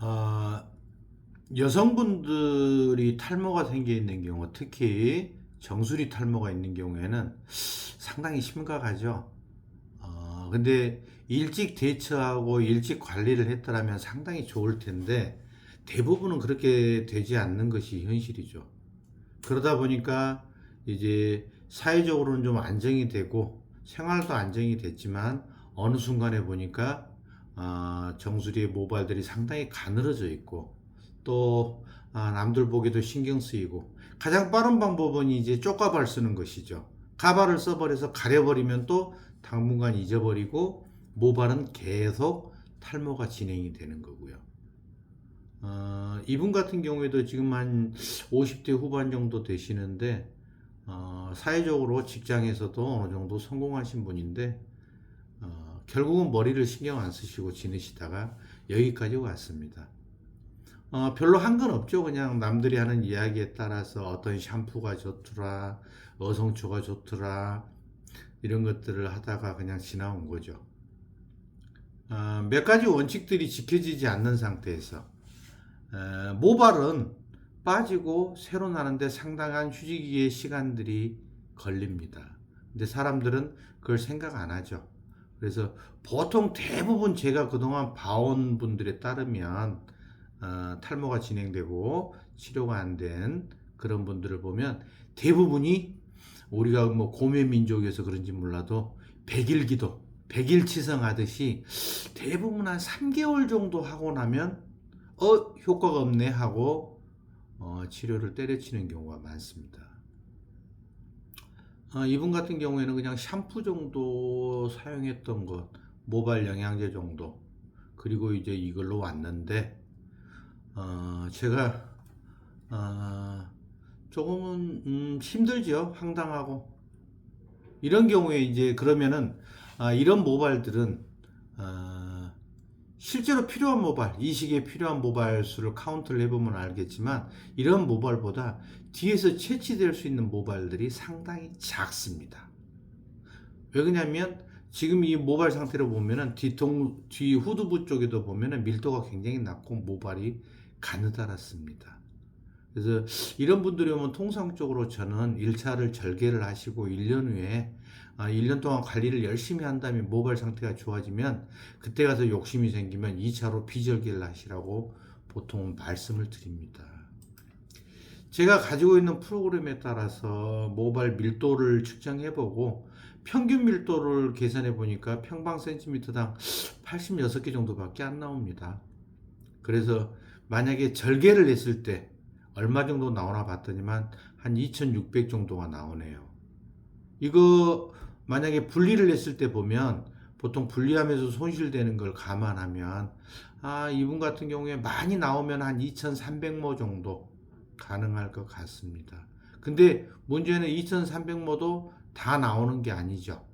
어, 여성분들이 탈모가 생겨 있는 경우, 특히 정수리 탈모가 있는 경우에는 상당히 심각하죠. 어, 근데 일찍 대처하고 일찍 관리를 했더라면 상당히 좋을 텐데 대부분은 그렇게 되지 않는 것이 현실이죠. 그러다 보니까 이제 사회적으로는 좀 안정이 되고 생활도 안정이 됐지만 어느 순간에 보니까 아, 정수리의 모발들이 상당히 가늘어져 있고 또 아, 남들 보기도 신경 쓰이고 가장 빠른 방법은 이제 쪽가발 쓰는 것이죠. 가발을 써버려서 가려버리면 또 당분간 잊어버리고 모발은 계속 탈모가 진행이 되는 거고요. 어, 이분 같은 경우에도 지금 한 50대 후반 정도 되시는데 어, 사회적으로 직장에서도 어느 정도 성공하신 분인데 어, 결국은 머리를 신경 안 쓰시고 지내시다가 여기까지 왔습니다. 어, 별로 한 건 없죠. 그냥 남들이 하는 이야기에 따라서 어떤 샴푸가 좋더라, 어성초가 좋더라, 이런 것들을 하다가 그냥 지나온 거죠. 어, 몇 가지 원칙들이 지켜지지 않는 상태에서 에, 모발은 빠지고 새로 나는데 상당한 휴지기의 시간들이 걸립니다. 근데 사람들은 그걸 생각 안 하죠. 그래서 보통 대부분 제가 그동안 봐온 분들에 따르면 어, 탈모가 진행되고 치료가 안 된 그런 분들을 보면 대부분이 우리가 뭐 고매 민족에서 그런지 몰라도 백일 기도 백일 치성 하듯이 대부분 한 3개월 정도 하고 나면 어 효과가 없네 하고 어, 치료를 때려치는 경우가 많습니다. 어, 이분 같은 경우에는 그냥 샴푸 정도 사용했던 것, 모발 영양제 정도, 그리고 이제 이걸로 왔는데, 어, 제가, 어, 조금은, 음, 힘들죠. 황당하고. 이런 경우에 이제 그러면은, 아, 이런 모발들은, 어, 실제로 필요한 모발, 이 시기에 필요한 모발 수를 카운트를 해보면 알겠지만, 이런 모발보다 뒤에서 채취될 수 있는 모발들이 상당히 작습니다. 왜 그러냐면, 지금 이 모발 상태로 보면은 뒤통, 뒤 후두부 쪽에도 보면은 밀도가 굉장히 낮고 모발이 가느다랗습니다. 그래서 이런 분들이 오면 통상적으로 저는 1차를 절개를 하시고 1년 후에 아, 1년 동안 관리를 열심히 한 다음에 모발 상태가 좋아지면 그때 가서 욕심이 생기면 2차로 비절개를 하시라고 보통 말씀을 드립니다. 제가 가지고 있는 프로그램에 따라서 모발 밀도를 측정해보고 평균 밀도를 계산해 보니까 평방 센티미터당 86개 정도밖에 안 나옵니다. 그래서 만약에 절개를 했을 때 얼마 정도 나오나 봤더니만 한 2600 정도가 나오네요. 이거 만약에 분리를 했을 때 보면 보통 분리하면서 손실되는 걸 감안하면 아 이분 같은 경우에 많이 나오면 한 2300모 정도 가능할 것 같습니다. 근데 문제는 2300모도 다 나오는 게 아니죠.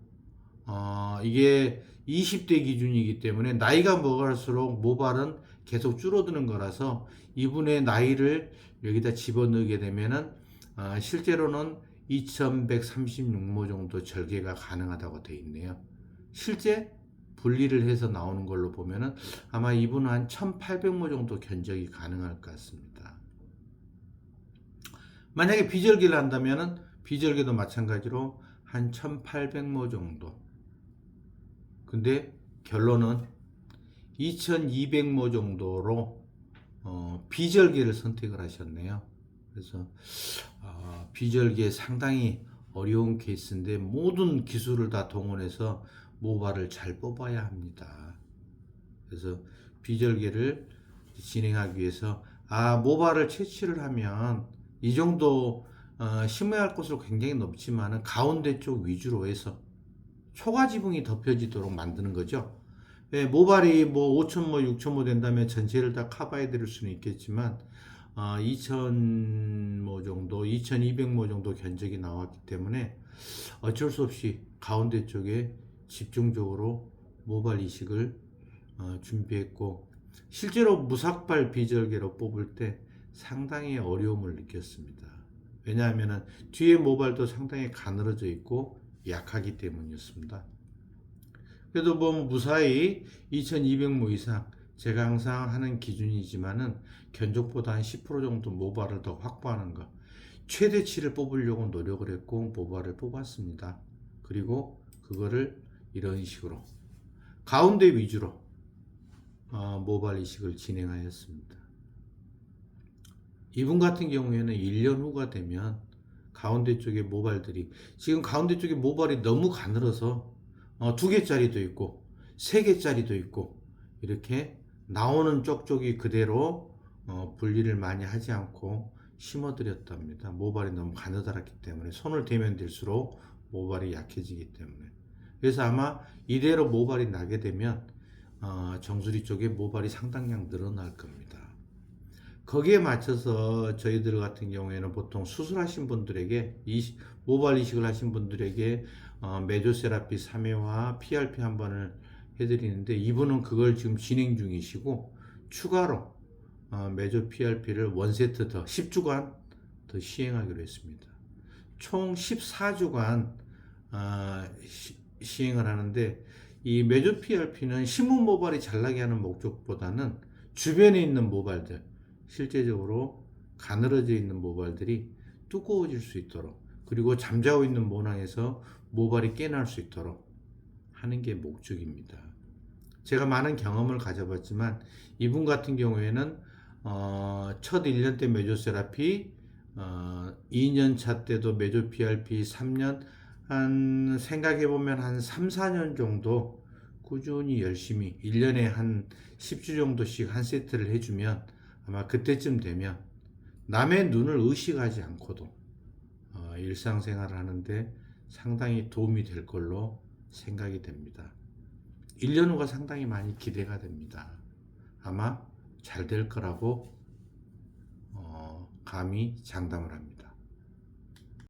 어, 이게 20대 기준이기 때문에 나이가 먹을수록 모발은 계속 줄어드는 거라서 이분의 나이를 여기다 집어넣게 되면은 어, 실제로는 2136모 정도 절개가 가능하다고 되어 있네요. 실제 분리를 해서 나오는 걸로 보면은 아마 이분은 한 1800모 정도 견적이 가능할 것 같습니다. 만약에 비절개를 한다면은 비절개도 마찬가지로 한 1800모 정도. 근데 결론은 2200모 정도로 어, 비절개를 선택을 하셨네요. 그래서 어, 비절개 상당히 어려운 케이스인데 모든 기술을 다 동원해서 모발을 잘 뽑아야 합니다. 그래서 비절개를 진행하기 위해서 아 모발을 채취를 하면 이 정도 어, 심어야 할 곳으로 굉장히 넓지만은 가운데 쪽 위주로 해서 초가 지붕이 덮여지도록 만드는 거죠. 예, 모발이 뭐 5천 모, 6천 모 된다면 전체를 다 커버해 드릴 수는 있겠지만 어, 2천모 정도, 2,200모 정도 견적이 나왔기 때문에 어쩔 수 없이 가운데 쪽에 집중적으로 모발 이식을 어, 준비했고 실제로 무삭발 비절개로 뽑을 때 상당히 어려움을 느꼈습니다. 왜냐하면 뒤에 모발도 상당히 가늘어져 있고 약하기 때문이었습니다. 그래도 뭐 무사히 2200모 이상 제가 항상 하는 기준이지만은 견적보다 한 10% 정도 모발을 더 확보하는 거. 최대치를 뽑으려고 노력을 했고 모발을 뽑았습니다. 그리고 그거를 이런 식으로 가운데 위주로 어, 모발 이식을 진행하였습니다. 이분 같은 경우에는 1년 후가 되면 가운데 쪽에 모발들이 지금 가운데 쪽에 모발이 너무 가늘어서 어, 두 개짜리도 있고 세 개짜리도 있고 이렇게 나오는 쪽쪽이 그대로 어, 분리를 많이 하지 않고 심어드렸답니다. 모발이 너무 가느다랗기 때문에 손을 대면 될수록 모발이 약해지기 때문에 그래서 아마 이대로 모발이 나게 되면 어, 정수리 쪽에 모발이 상당량 늘어날 겁니다. 거기에 맞춰서 저희들 같은 경우에는 보통 수술하신 분들에게 이 모발 이식을 하신 분들에게 어, 메조세라피 3회와 PRP 한 번을 해드리는데 이분은 그걸 지금 진행 중이시고 추가로 어, 메조 PRP를 원 세트 더 10주간 더 시행하기로 했습니다. 총 14주간 어, 시, 시행을 하는데 이 메조 PRP는 신문 모발이 잘나게 하는 목적보다는 주변에 있는 모발들 실제적으로 가늘어져 있는 모발들이 두꺼워질 수 있도록 그리고 잠자고 있는 모낭에서 모발이 깨날 수 있도록 하는 게 목적입니다. 제가 많은 경험을 가져봤지만 이분 같은 경우에는 어, 첫 1년 때 메조세라피 어, 2년 차 때도 메조 PRP 3년 한 생각해 보면 한 3, 4년 정도 꾸준히 열심히 1년에 한 10주 정도씩 한 세트를 해주면 아마 그때쯤 되면 남의 눈을 의식하지 않고도 어, 일상생활을 하는데 상당히 도움이 될 걸로 생각이 됩니다. 1년 후가 상당히 많이 기대가 됩니다. 아마 잘 될 거라고 어, 감히 장담을 합니다.